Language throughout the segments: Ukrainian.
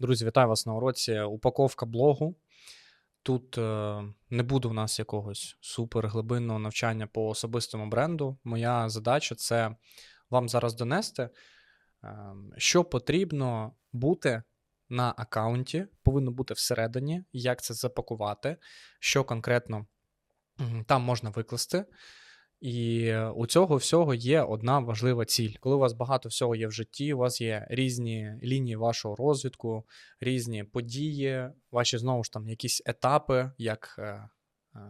Друзі, вітаю вас на уроці упаковка блогу. Тут е, не буде у нас якогось суперглибинного навчання по особистому бренду. Моя задача це вам зараз донести, е, що потрібно бути на аккаунті, повинно бути всередині, як це запакувати, що конкретно там можна викласти. І у цього всього є одна важлива ціль. Коли у вас багато всього є в житті, у вас є різні лінії вашого розвитку, різні події, ваші знову ж там якісь етапи, як е, е,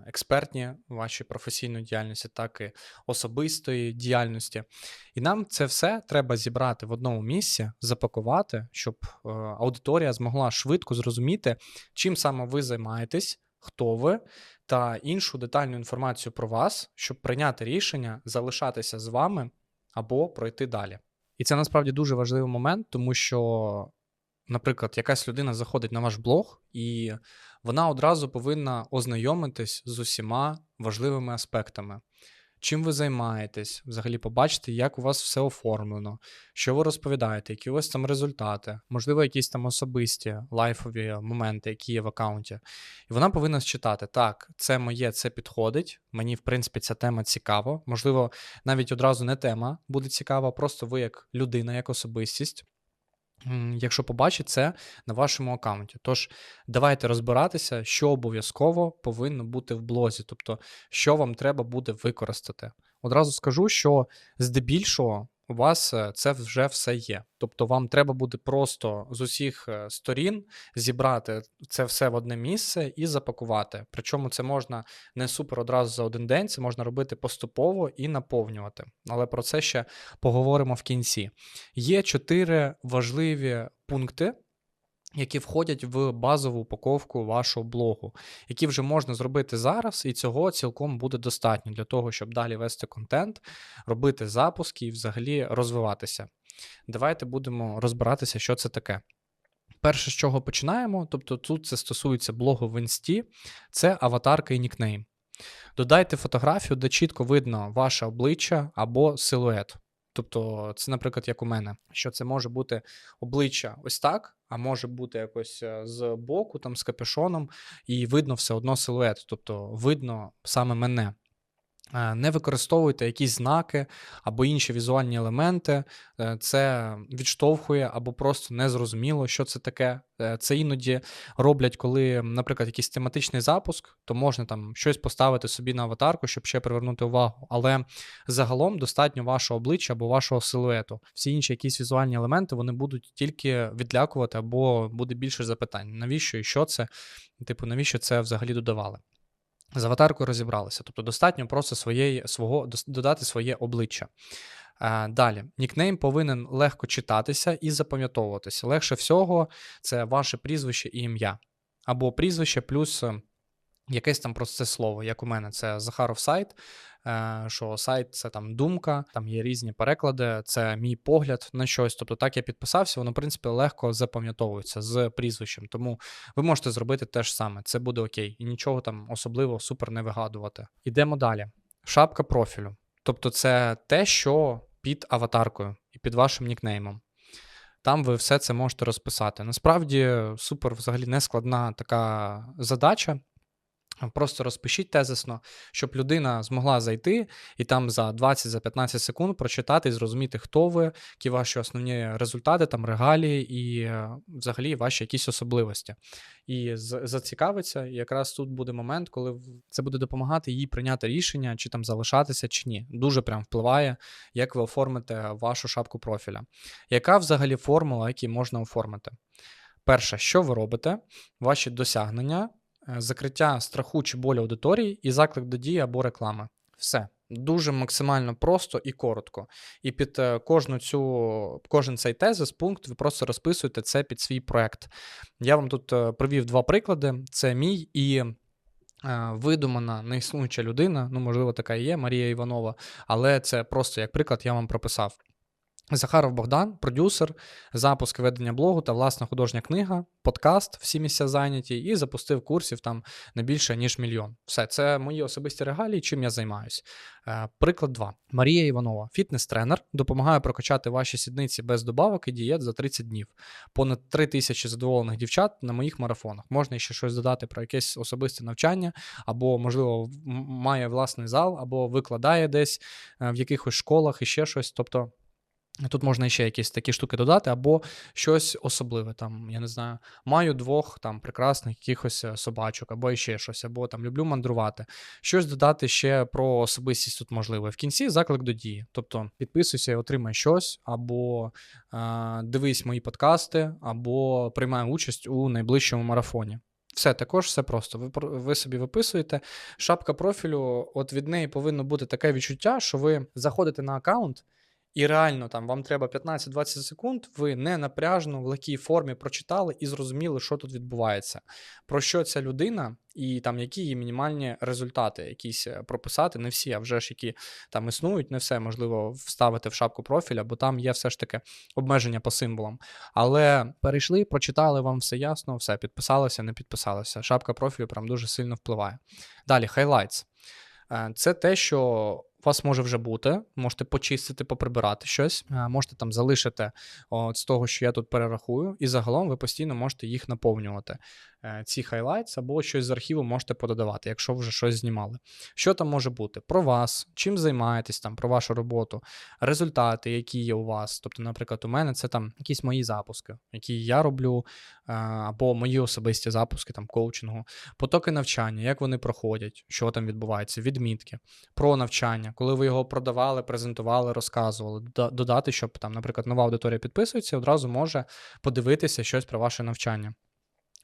експертні ваші професійної діяльності, так і особистої діяльності. І нам це все треба зібрати в одному місці, запакувати, щоб е, аудиторія змогла швидко зрозуміти, чим саме ви займаєтесь, хто ви, та іншу детальну інформацію про вас, щоб прийняти рішення залишатися з вами або пройти далі. І це насправді дуже важливий момент, тому що, наприклад, якась людина заходить на ваш блог, і вона одразу повинна ознайомитись з усіма важливими аспектами. Чим ви займаєтесь, взагалі побачити, як у вас все оформлено, що ви розповідаєте, які у вас там результати, можливо, якісь там особисті лайфові моменти, які є в аккаунті. І вона повинна считати, так, це моє, це підходить. Мені, в принципі, ця тема цікава. Можливо, навіть одразу не тема буде цікава, просто ви як людина, як особистість. Якщо побачить це на вашому аккаунті. Тож давайте розбиратися, що обов'язково повинно бути в блозі, тобто, що вам треба буде використати. Одразу скажу, що здебільшого у вас е, це вже все є. Тобто, вам треба буде просто з усіх е, сторін зібрати це все в одне місце і запакувати. Причому це можна не супер одразу за один день, це можна робити поступово і наповнювати. Але про це ще поговоримо в кінці. Є чотири важливі пункти. Які входять в базову упаковку вашого блогу, які вже можна зробити зараз, і цього цілком буде достатньо для того, щоб далі вести контент, робити запуски і взагалі розвиватися. Давайте будемо розбиратися, що це таке. Перше, з чого починаємо, тобто тут це стосується блогу в інсті, це аватарка і нікнейм. Додайте фотографію, де чітко видно ваше обличчя або силует. Тобто, це, наприклад, як у мене, що це може бути обличчя ось так, а може бути якось е, з боку, там з капюшоном, і видно все одно силует, тобто видно саме мене. Е, Не використовуйте якісь знаки або інші візуальні елементи, Е, це відштовхує або просто незрозуміло, що це таке. Е, Це іноді роблять, коли, наприклад, якийсь тематичний запуск, то можна там щось поставити собі на аватарку, щоб ще привернути увагу. Але загалом достатньо вашого обличчя або вашого силуету. Всі інші якісь візуальні елементи вони будуть тільки відлякувати, або буде більше запитань. Навіщо і що це? Типу, навіщо це взагалі додавали? З аватаркою розібралися. Тобто достатньо просто своєї, свого, додати своє обличчя. Е, Далі, нікнейм повинен легко читатися і запам'ятовуватися. Легше всього це ваше прізвище і ім'я. Або прізвище плюс е, якесь там просте слово, як у мене, це Захаров сайт. Е, Що сайт це там думка, там є різні переклади, це мій погляд на щось. Тобто так я підписався, воно, в принципі, легко запам'ятовується з прізвищем. Тому ви можете зробити те ж саме, це буде окей. І нічого там особливо супер не вигадувати. Ідемо далі. Шапка профілю. Тобто, це те, що під аватаркою і під вашим нікнеймом. Там ви все це можете розписати. Насправді, супер взагалі нескладна така задача. Просто розпишіть тезисно, щоб людина змогла зайти і там за 20-15 секунд прочитати і зрозуміти, хто ви, які ваші основні результати, там регалії і е, взагалі ваші якісь особливості. І зацікавиться, якраз тут буде момент, коли це буде допомагати їй прийняти рішення, чи там залишатися, чи ні. Дуже прям впливає, як ви оформите вашу шапку профіля. Яка взагалі формула, які можна оформити? Перше, що ви робите? Ваші досягнення, закриття страху чи болю аудиторії і заклик до дії або реклами. Все. Дуже максимально просто і коротко. І під е, кожну цю, кожен цей тезис, пункт, ви просто розписуєте це під свій проект. Я вам тут е, привів два приклади: це мій і е, видумана неіснуюча людина, ну, можливо, така і є, Марія Іванова, але це просто як приклад я вам прописав. Захаров Богдан, продюсер, запуск ведення блогу та власна художня книга, подкаст, всі місця зайняті, і запустив курсів там на більше ніж мільйон. Все, це мої особисті регалії, чим я займаюсь. Е, приклад 2. Марія Іванова, фітнес-тренер, допомагає прокачати ваші сідниці без добавок і дієт за 30 днів. Понад 3 тисячі задоволених дівчат на моїх марафонах. Можна ще щось додати про якесь особисте навчання, або, можливо, має власний зал, або викладає десь е, в якихось школах і ще щось. Тобто. Тут можна ще якісь такі штуки додати, або щось особливе. Там, я не знаю, маю двох там прекрасних якихось е, собачок, або ще щось, або там люблю мандрувати. Щось додати ще про особистість тут можливо. В кінці заклик до дії. Тобто підписуйся і отримай щось, або е, дивись мої подкасти, або приймай участь у найближчому марафоні. Все, також все просто. Ви ви собі виписуєте. Шапка профілю, от від неї повинно бути таке відчуття, що ви заходите на аккаунт. І реально там вам треба 15-20 секунд, ви не напряжно в легкій формі прочитали і зрозуміли, що тут відбувається, про що ця людина, і там які її мінімальні результати якісь е, прописати. Не всі, а вже ж які там існують, не все можливо вставити в шапку профіля, бо там є все ж таки обмеження по символам. Але перейшли, прочитали вам все ясно, все, підписалися, не підписалися. Шапка профілю прям дуже сильно впливає. Далі, highlights. Е, це те, що у вас може вже бути, можете почистити, поприбирати щось, е, можете там залишити от з того, що я тут перерахую, і загалом ви постійно можете їх наповнювати. Е, ці хайлайтс або щось з архіву можете пододавати, якщо вже щось знімали. Що там може бути? Про вас, чим займаєтесь там, про вашу роботу, результати, які є у вас. Тобто, наприклад, у мене це там якісь мої запуски, які я роблю, е, або мої особисті запуски там коучингу, потоки навчання, як вони проходять, що там відбувається, відмітки, про навчання, коли ви його продавали, презентували, розказували, додати, щоб там, наприклад, нова аудиторія підписується, одразу може подивитися щось про ваше навчання.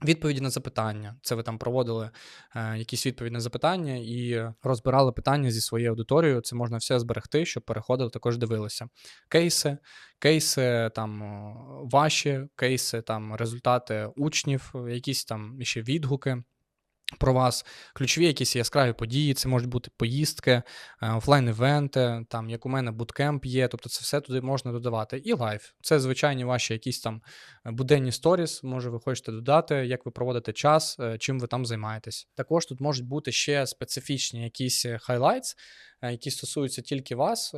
Відповіді на запитання. Це ви там проводили е, якісь відповіді на запитання і розбирали питання зі своєю аудиторією. Це можна все зберегти, щоб переходили, також дивилися. Кейси, кейси там ваші, кейси, там результати учнів, якісь там ще відгуки. Про вас ключові якісь яскраві події, це можуть бути поїздки, е, офлайн-івенти, там, як у мене буткемп є, тобто це все туди можна додавати. І лайф. Це звичайні ваші якісь там е, буденні сторіс, може, ви хочете додати, як ви проводите час, е, чим ви там займаєтесь. Також тут можуть бути ще специфічні якісь хайлайтс, які стосуються тільки вас.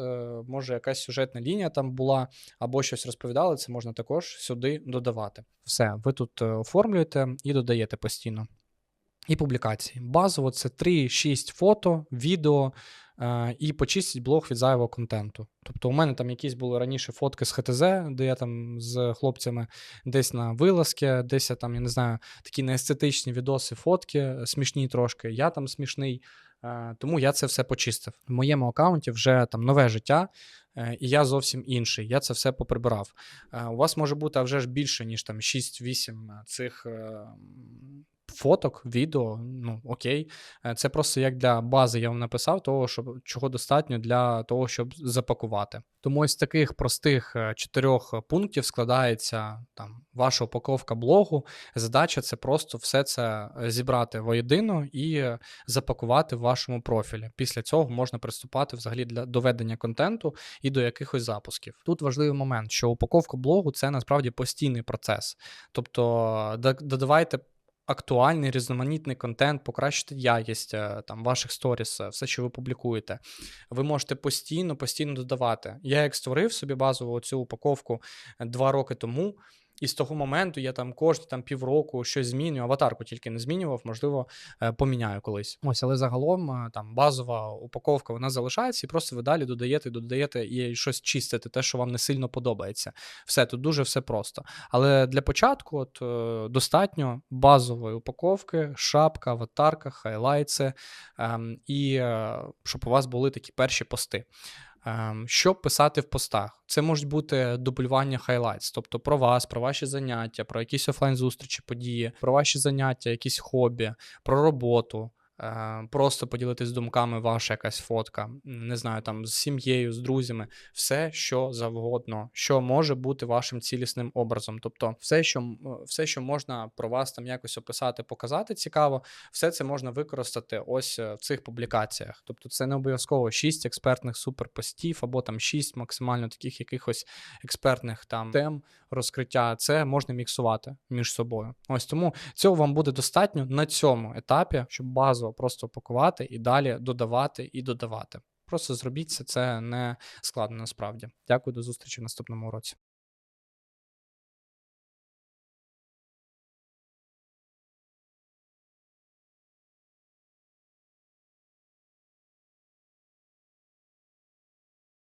Може, якась сюжетна лінія там була, або щось розповідали, це можна також сюди додавати. Все, ви тут оформлюєте і додаєте постійно. І публікації. Базово це 3-6 фото, відео е, і почистіть блог від зайвого контенту. Тобто, у мене там якісь були раніше фотки з ХТЗ, де я там з хлопцями десь на вилазки, десь я там, я не знаю, такі неестетичні відоси, фотки, смішні трошки. Я там смішний. Е, тому я це все почистив. В моєму аккаунті вже там нове життя, е, і я зовсім інший. Я це все поприбирав. Е, у вас може бути а вже ж більше, ніж там 6-8 цих фоток, відео, ну окей. Е, це просто як для бази я вам написав, того, щоб, чого достатньо для того, щоб запакувати. Тому ось таких простих е, чотирьох пунктів складається там ваша упаковка блогу. Задача це просто все це зібрати воєдино і запакувати в вашому профілі. Після цього можна приступати взагалі для доведення контенту і до якихось запусків. Тут важливий момент, що упаковка блогу це насправді постійний процес. Тобто додавайте актуальний різноманітний контент, покращити якість е, там ваших сторіс, е, все, що ви публікуєте. Ви можете постійно, постійно додавати. Я як створив собі базову цю упаковку е, два роки тому. І з того моменту я там кожні там півроку щось змінюю, аватарку тільки не змінював, можливо, е, поміняю колись. Ось, але загалом е, там базова упаковка вона залишається, і просто ви далі додаєте, додаєте і щось чистите, те, що вам не сильно подобається. Все тут дуже все просто. Але для початку от е, достатньо базової упаковки, шапка, аватарка, хайлайтси, ем, і щоб у вас були такі перші пости. Ем, що писати в постах? Це можуть бути дублювання хайлайтс, тобто про вас, про ваші заняття, про якісь офлайн-зустрічі, події, про ваші заняття, якісь хобі, про роботу. Е, просто поділитись думками, ваша якась фотка, не знаю, там з сім'єю, з друзями, все, що завгодно, що може бути вашим цілісним образом. Тобто, все, що все, що можна про вас там якось описати, показати цікаво, все це можна використати ось е, в цих публікаціях. Тобто, це не обов'язково 6 експертних суперпостів або там 6 максимально таких якихось експертних там тем розкриття. Це можна міксувати між собою. Ось тому цього вам буде достатньо на цьому етапі, щоб базово просто пакувати і далі додавати і додавати. Просто зробіть це, це не складно насправді. Дякую, до зустрічі в наступному уроці.